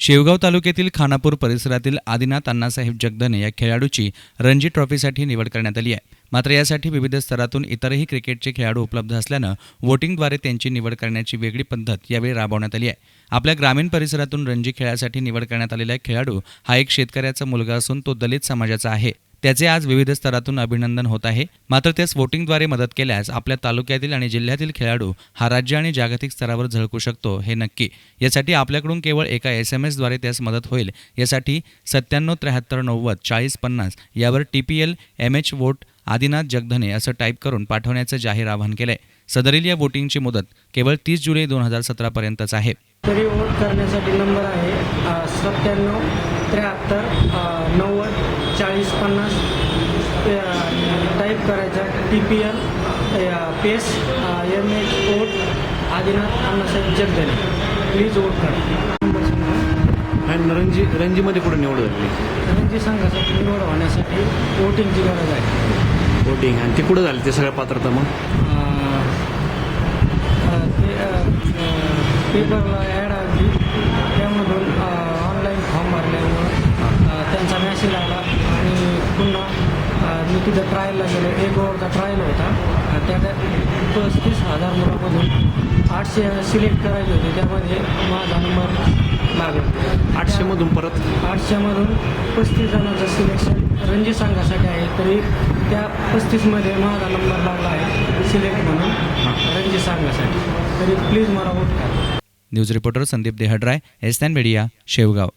शेवगाव तालुक्यातील खानापूर परिसरातील आदिनाथ अण्णासाहेब जगदने या खेळाडूची रणजी ट्रॉफीसाठी निवड करण्यात आली आहे. मात्र यासाठी विविध स्तरातून इतरही क्रिकेटचे खेळाडू उपलब्ध असल्यानं वोटिंगद्वारे त्यांची निवड करण्याची वेगळी पद्धत यावेळी राबवण्यात आली आहे. आपल्या ग्रामीण परिसरातून रणजी खेळासाठी निवड करण्यात आलेला खेळाडू हा एक शेतकऱ्याचा मुलगा असून तो दलित समाजाचा आहे. त्याचे आज विविध स्तरातून अभिनंदन होत आहे. मात्र त्यास वोटिंगद्वारे मदत केल्यास आपल्या तालुक्यातील आणि जिल्ह्यातील खेळाडू हा राज्य आणि जागतिक स्तरावर झळकू शकतो हे नक्की. यासाठी आपल्याकडून केवळ एका एस एम एसद्वारे त्यास मदत होईल. यासाठी सत्त्याण्णव त्र्याहत्तर नव्वद चाळीस पन्नास यावर T P L M H vote Adinath Jagdhane असं टाईप करून पाठवण्याचं जाहीर आवाहन केलंय. सदरील या वोटिंगची मुदत केवळ तीस जुलै दोन हजार सतरापर्यंतच आहे. तरी वोट करण्यासाठी नंबर आहे सत्त्याण्णव त्र्याहत्तर नव्वद चाळीस पन्नास टाईप करायचा. T P L space M H vote Adinath Annasaheb Jagdale please vote करा. आणि रणजी रणजीमध्ये कुठं निवड झाली? रणजी संघासाठी निवड होण्यासाठी वोटिंगची गरज आहे. वोटिंग आणि ते कुठं झाले ते सगळ्या पात्रता मग? पेपरला तिथं ट्रायलला गेलो. एक ओव्हरचा ट्रायल होता. त्यात पस्तीस हजार मुलामधून आठशे सिलेक्ट करायचे होते. त्यामध्ये माझा नंबर लागला. आठशेमधून परत? आठशेमधून पस्तीस जणांचं सिलेक्शन रणजी संघासाठी आहे. तरी त्या पस्तीसमध्ये माझा नंबर लागला आहे. सिलेक्ट म्हणून रणजी संघासाठी. तरी प्लीज मला वोट करा. News reporter Sandeep Dehadray S media Shevgaon.